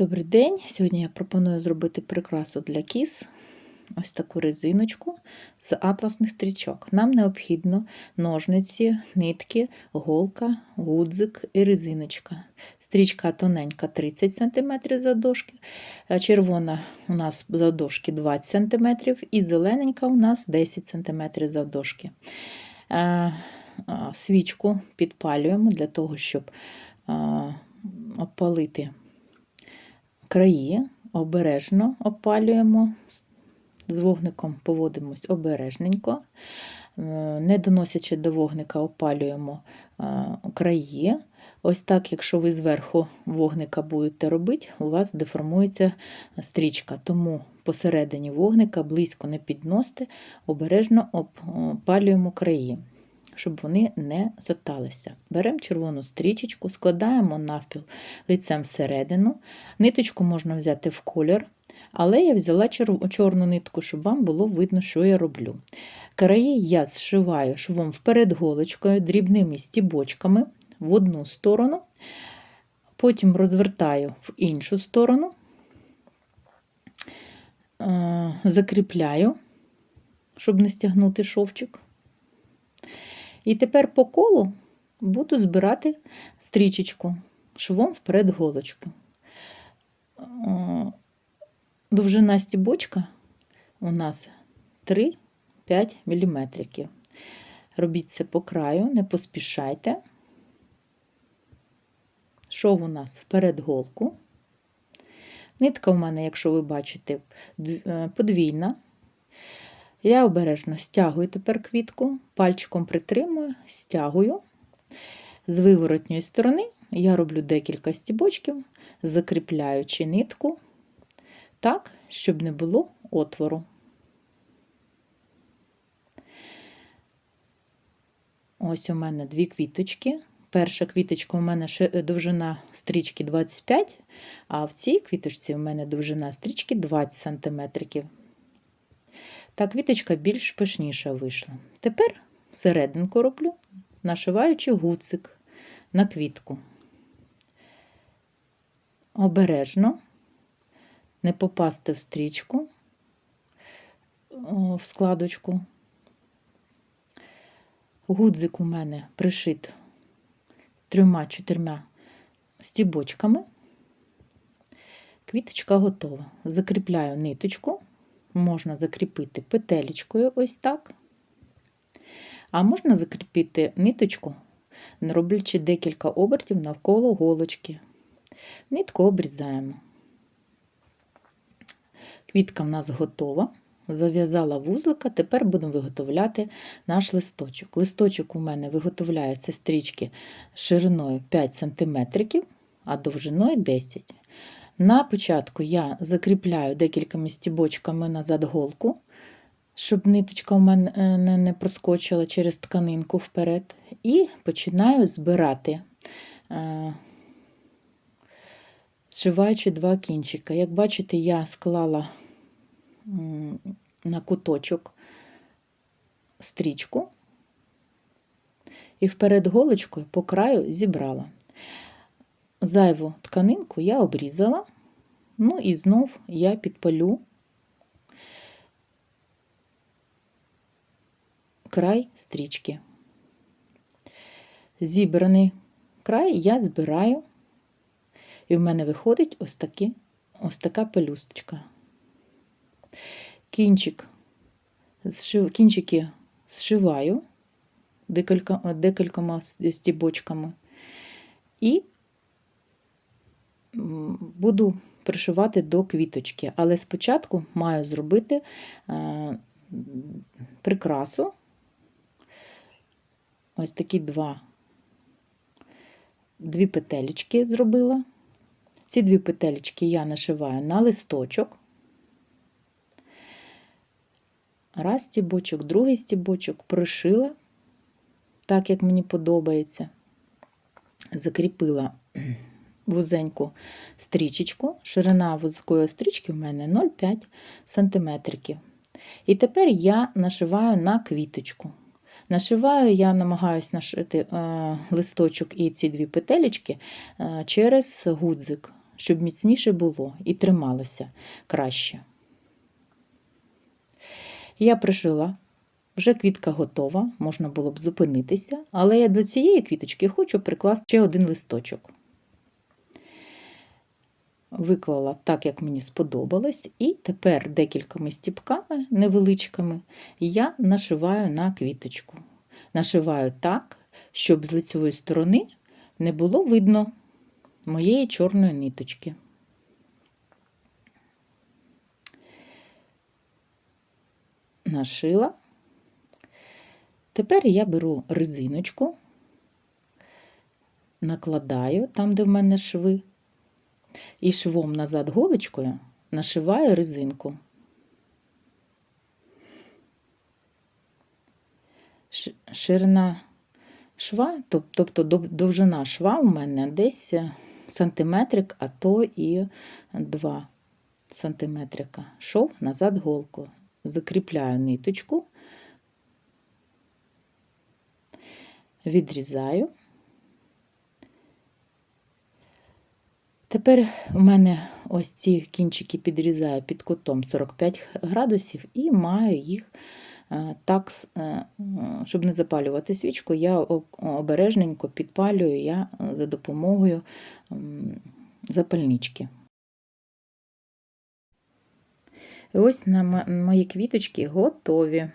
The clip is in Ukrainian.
Добрий день! Сьогодні я пропоную зробити прикрасу для кіз. Ось таку резиночку з атласних стрічок. Нам необхідно ножниці, нитки, голка, гудзик і резиночка. Стрічка тоненька 30 см завдовжки, е, червона у нас завдовжки 20 см і зелененька у нас 10 см завдовжки. Свічку підпалюємо для того, щоб опалити краї, обережно опалюємо, з вогником поводимось обережненько, е, не доносячи до вогника, опалюємо е, краї. Ось так, якщо ви зверху вогника будете робити, у вас деформується стрічка. Тому посередині вогника близько не підносите, обережно опалюємо краї щоб вони не заталися. Беремо червону стрічечку, складаємо навпіл лицем всередину. Ниточку можна взяти в колір, але я взяла чорну нитку, щоб вам було видно, що я роблю. Краї я зшиваю швом вперед голочкою, дрібними стібочками в одну сторону, потім розвертаю в іншу сторону, е, закріпляю, щоб не стягнути шовчик. І тепер по колу буду збирати стрічечку швом вперед голочки. Довжина стібочка у нас 3-5 мм. Робіть це по краю, не поспішайте. Шов у нас вперед голку. Нитка у мене, якщо ви бачите, е, подвійна. Я обережно стягую тепер квітку, пальчиком притримую, стягую. З виворотньої сторони я роблю декілька стібочків, закріпляючи нитку так, щоб не було отвору. Ось у мене дві квіточки. Перша квіточка у мене довжина стрічки 25, а в цій квіточці у мене довжина стрічки 20 см. Так, квіточка більш пишніша вийшла. Тепер серединку роблю, нашиваючи гуцик на квітку. Обережно, не попасти в стрічку, в складочку. Гудзик у мене пришит трьома-чотирма стібочками. Квіточка готова. Закріпляю ниточку можна закріпити петелечкою ось так. А можна закріпити ниточку, роблячи декілька обертів навколо голочки. Нитку обрізаємо. Квітка в нас готова. Зав'язала вузлика, тепер будемо виготовляти наш листочок. Листочок у мене виготовляється стрічки шириною 5 см, а довжиною 10 на початку я закріпляю декількома стібочками назад голку, щоб ниточка у мене е, не проскочила через тканинку вперед, і починаю збирати, е, зшиваючи два кінчика. Як бачите, я склала на куточок стрічку і вперед голочкою по краю зібрала. Зайву тканинку я обрізала, ну і знов я підпалю край стрічки. Зібраний край я збираю, і в мене виходить ось такі, ось така пелюсточка. Кінчик, Кінчики зшиваю декілька, декількома стібочками і буду пришивати до квіточки, але спочатку маю зробити е, прикрасу. Ось такі два, дві петелечки зробила. Ці дві петелечки я нашиваю на листочок. Раз стібочок, другий стібочок пришила, так як мені подобається, закріпила вузеньку стрічечку. Ширина вузької стрічки в мене 0,5 см. І тепер я нашиваю на квіточку. Нашиваю, я намагаюся нашити е, листочок і ці дві петелечки е, через гудзик, щоб міцніше було і трималося краще. Я пришила, вже квітка готова, можна було б зупинитися, але я до цієї квіточки хочу прикласти ще один листочок. Виклала так, як мені сподобалось, і тепер декількома стіпками невеличкими я нашиваю на квіточку. Нашиваю так, щоб з лицевої сторони не було видно моєї чорної ниточки. Нашила. Тепер я беру резиночку, накладаю там, де в мене шви, і швом назад голочкою нашиваю резинку. Ширина шва, тобто довжина шва у мене десь е, сантиметрик, а то і 2 сантиметрика. Шов назад голку. Закріпляю ниточку, відрізаю. Тепер у мене ось ці кінчики підрізаю під кутом 45 градусів і маю їх е, так, е, щоб не запалювати свічку, я обережненько підпалюю я е, за допомогою запальнички. І ось на мої квіточки готові.